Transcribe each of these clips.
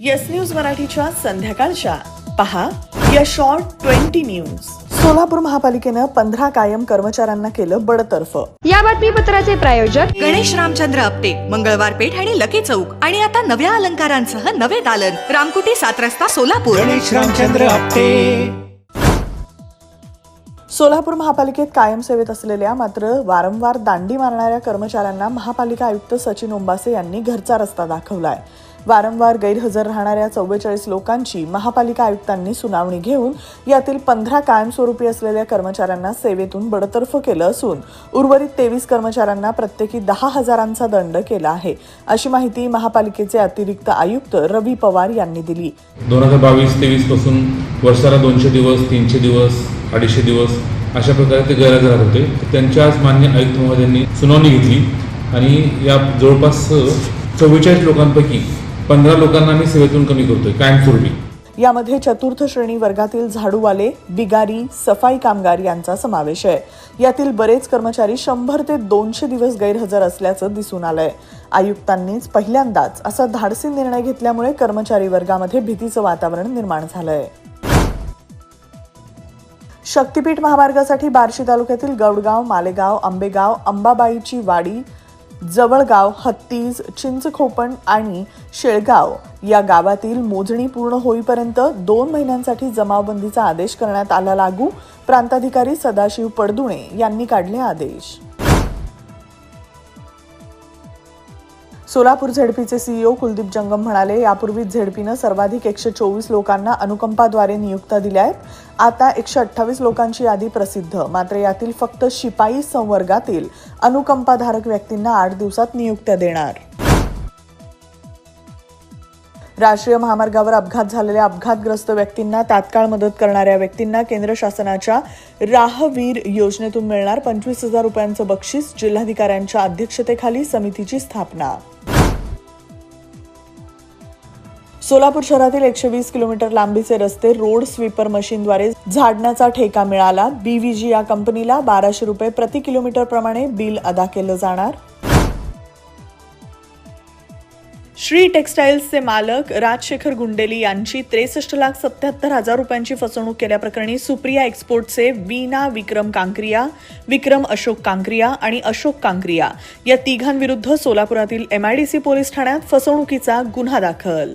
Yes news मराठीच्या संध्याकाळच्या. पहा या शॉर्ट ट्वेंटी न्यूज सोलापूर महापालिकेनं पंधरा कायम कर्मचाऱ्यांना केलं बडतर्फ. या बातमीपत्राचे प्रायोजक गणेश रामचंद्र आपटे मंगळवार पेठ आणि लकी चौक. आणि आता नव्या अलंकारांसह नवे दालन. रामकुटी सात रस्ता सोलापूर. गणेश रामचंद्र आपटे. सोलापूर महापालिकेत कायम सेवेत असलेल्या मात्र वारंवार दांडी मारणाऱ्या कर्मचाऱ्यांना महापालिका आयुक्त सचिन ओंबासे यांनी घरचा रस्ता दाखवलाय. वारंवार गैरहजर राहणाऱ्या चव्वेचाळीस लोकांची महापालिका आयुक्तांनी सुनावणी घेऊन यातील पंधरा कायमस्वरूपी असलेल्या कर्मचाऱ्यांना सेवेतून बडतर्फ केलं असून उर्वरित तेवीस कर्मचाऱ्यांना प्रत्येकी दहा हजारांचा दंड केला आहे. अशी माहिती महापालिकेचे अतिरिक्त आयुक्त रवी पवार यांनी दिली. दोन हजार बावीस तेवीसपासून वर्षाला दोनशे दिवस तीनशे दिवस अडीचशे दिवस अशा प्रकारे ते गैरहजर राहत होते. त्यांच्या आज मान्य आयुक्त महोदयांनी सुनावणी घेतली आणि या जवळपास चव्वेचाळीस लोकांपैकी पंधरा लोकांना आम्ही सेवेतून कमी करतोय कायमस्वरूपी. यामध्ये चतुर्थ श्रेणी वर्गातील झाडूवाले बिगारी सफाई कामगार यांचा समावेश आहे. यातील बरेच कर्मचारी शंभर ते दोनशे दिवस गैरहजर असल्याचं दिसून आलंय. आयुक्तांनीच पहिल्यांदाच असा धाडसी निर्णय घेतल्यामुळे कर्मचारी वर्गामध्ये भीतीचं वातावरण निर्माण झालंय. शक्तीपीठ महामार्गासाठी बार्शी तालुक्यातील गौडगाव मालेगाव आंबेगाव अंबाबाईची वाडी जवळगाव हत्तीज चिंचखोपण आणि शेळगाव या गावातील मोजणी पूर्ण होईपर्यंत दोन महिन्यांसाठी जमावबंदीचा आदेश करण्यात आला लागू. प्रांताधिकारी सदाशिव पडदुणे यांनी काढले आदेश. सोलापूर झेडपीचे सीईओ कुलदीप जंगम म्हणाले यापूर्वीच झेडपीनं सर्वाधिक एकशे चोवीस लोकांना अनुकंपाद्वारे नियुक्त्या दिल्या आहेत. आता एकशे अठ्ठावीस लोकांची यादी प्रसिद्ध. मात्र यातील फक्त शिपाई संवर्गातील अनुकंपाधारक व्यक्तींना आठ दिवसात नियुक्त्या देणार. राष्ट्रीय महामार्गावर अपघात झालेल्या अपघातग्रस्त व्यक्तींना तात्काळ मदत करणाऱ्या व्यक्तींना केंद्र शासनाच्या राहवीर योजनेतून मिळणार पंचवीस हजार रुपयांचं बक्षीस जिल्हाधिकाऱ्यांच्या अध्यक्षतेखाली समितीची स्थापना. सोलापूर शहरातील एकशे वीस किलोमीटर लांबीचे रस्ते रोड स्वीपर मशीनद्वारे झाडण्याचा ठेका मिळाला. बीव्हीजी या कंपनीला बाराशे रुपये प्रति किलोमीटर प्रमाणे बिल अदा केलं जाणार. श्री टेक्स्टाईल्सचे मालक राजशेखर गुंडेली यांची त्रेसष्ट लाख सत्याहत्तर हजार रुपयांची फसवणूक केल्याप्रकरणी सुप्रिया एक्सपोर्टचे वीना विक्रम कांक्रिया विक्रम अशोक कांक्रिया आणि अशोक कांक्रिया या तिघांविरुद्ध सोलापुरातील एमआयडीसी पोलीस ठाण्यात फसवणुकीचा गुन्हा दाखल.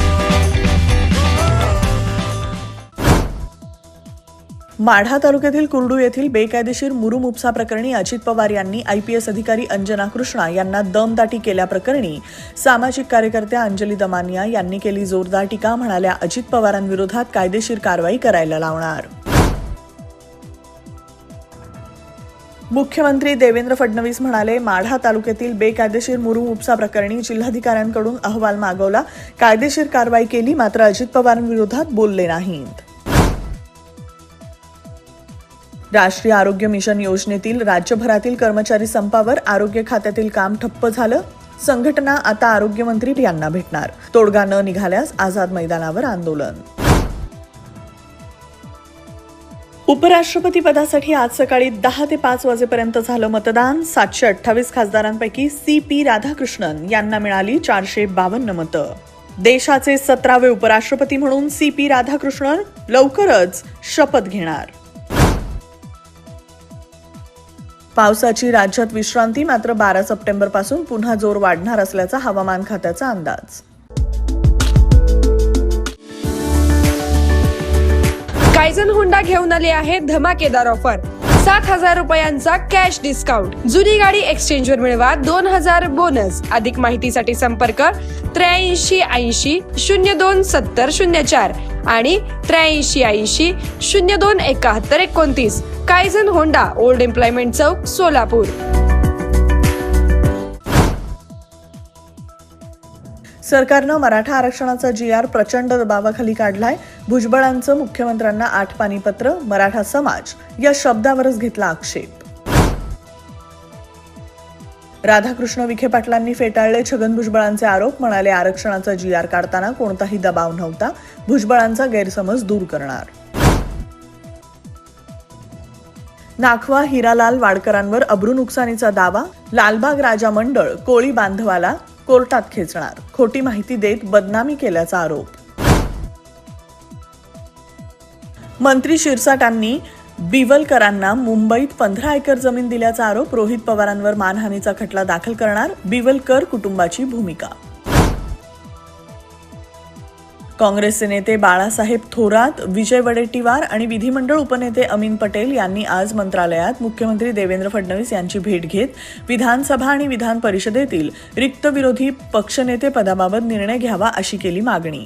Madha तालुक्यातील कुर्डू येथील बेकायदेशीर मुरुम उपसा प्रकरणी अजित पवार यांनी आयपीएस अधिकारी अंजना कृष्णा यांना दमदाटी केल्याप्रकरणी सामाजिक कार्यकर्त्या अंजली दमानिया यांनी केली जोरदार टीका म्हणाल्या अजित पवारांविरोधात कायदेशीर कारवाई करायला लावणार. मुख्यमंत्री देवेंद्र फडणवीस म्हणाले माढा तालुक्यातील बेकायदेशीर मुरुम उपसा प्रकरणी जिल्हाधिकाऱ्यांकडून अहवाल मागवला. कायदेशीर कारवाई केली मात्र अजित पवारांविरोधात बोलले नाहीत. राष्ट्रीय आरोग्य मिशन योजनेतील राज्यभरातील कर्मचारी संपावर आरोग्य खात्यातील काम ठप्प झालं. संघटना आता आरोग्यमंत्री यांना भेटणार. तोडगा न निघाल्यास आझाद मैदानावर आंदोलन. उपराष्ट्रपती पदासाठी आज सकाळी दहा ते पाच वाजेपर्यंत झालं मतदान. सातशे अठ्ठावीस खासदारांपैकी सी पी राधाकृष्णन यांना मिळाली चारशे बावन्न मतं. देशाचे सतरावे उपराष्ट्रपती म्हणून सी पी राधाकृष्णन लवकरच शपथ घेणार. पावसाची राज्यात विश्रांती मात्र बारा सप्टेंबरपासून पुन्हा जोर वाढणार असल्याचा हवामान खात्याचा अंदाज. कायझन हुंडा घेऊन आले आहे धमाकेदार ऑफर. सात हजार रुपयांचा कॅश डिस्काउंट जुनी गाडी एक्सचेंज वर मिळवा दोन हजार बोनस अधिक माहितीसाठी संपर्क त्र्याऐंशी ऐंशी शून्य दोन सत्तर शून्य चार आणि त्र्याऐंशी ऐंशी शून्य दोन एकाहत्तर एकोणतीस. Kaizen Honda old employment chowk Solapur सरकारनं मराठा आरक्षणाचा जी आर प्रचंड दबावाखाली काढलाय. भुजबळांचं मुख्यमंत्र्यांना आठ पाणीपत्र मराठा समाज या शब्दावरच घेतला आक्षेप. राधाकृष्ण विखे पाटलांनी फेटाळले छगन भुजबळांचे आरोप म्हणाले आरक्षणाचा जी आर काढताना कोणताही दबाव नव्हता भुजबळांचा गैरसमज दूर करणार. नाखवा हिरालाल वाडकरांवर अब्रू नुकसानीचा दावा लालबाग राजा मंडळ कोळी बांधवाला कोर्टात खेचणार. खोटी माहिती देत बदनामी केल्याचा आरोप. मंत्री शिरसाटांनी बिवलकरांना मुंबईत पंधरा एकर जमीन दिल्याचा आरोप रोहित पवारांवर मानहानीचा खटला दाखल करणार बिवलकर कुटुंबाची भूमिका. काँग्रेसचे नेते बाळासाहेब थोरात विजय वडेट्टीवार आणि विधिमंडळ उपनेते अमीन पटेल यांनी आज मंत्रालयात मुख्यमंत्री देवेंद्र फडणवीस यांची भेट घेत विधानसभा आणि विधान परिषदेतील रिक्त विरोधी पक्षनेते पदाबाबत निर्णय घ्यावा अशी केली मागणी.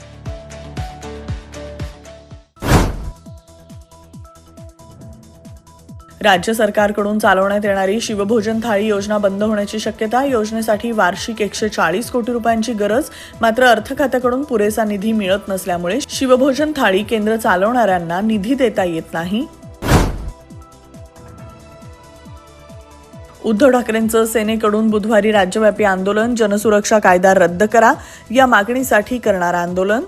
राज्य सरकारकडून चालवण्यात येणारी शिवभोजन थाळी योजना बंद होण्याची शक्यता योजनेसाठी वार्षिक एकशे चाळीस कोटी रुपयांची गरज मात्र अर्थ खात्याकडून पुरेसा निधी मिळत नसल्यामुळे शिवभोजन थाळी केंद्र चालवणाऱ्यांना निधी देता येत नाही. उद्धव ठाकरेंचं सेनेकडून बुधवारी राज्यव्यापी आंदोलन जनसुरक्षा कायदा रद्द करा या मागणीसाठी करणार आंदोलन.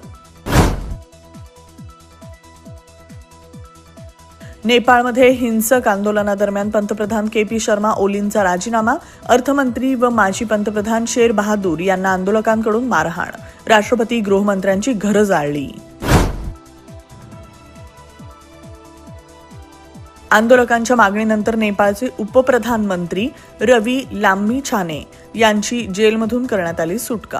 नेपाळमध्ये हिंसक आंदोलनादरम्यान पंतप्रधान के पी शर्मा ओलींचा राजीनामा अर्थमंत्री व माजी पंतप्रधान शेर बहादूर यांना आंदोलकांकडून मारहाण राष्ट्रपती गृहमंत्र्यांची घरं जाळली. आंदोलकांच्या मागणीनंतर नेपाळचे उपप्रधानमंत्री रवी लाम्मी छाने यांची जेलमधून करण्यात आली सुटका.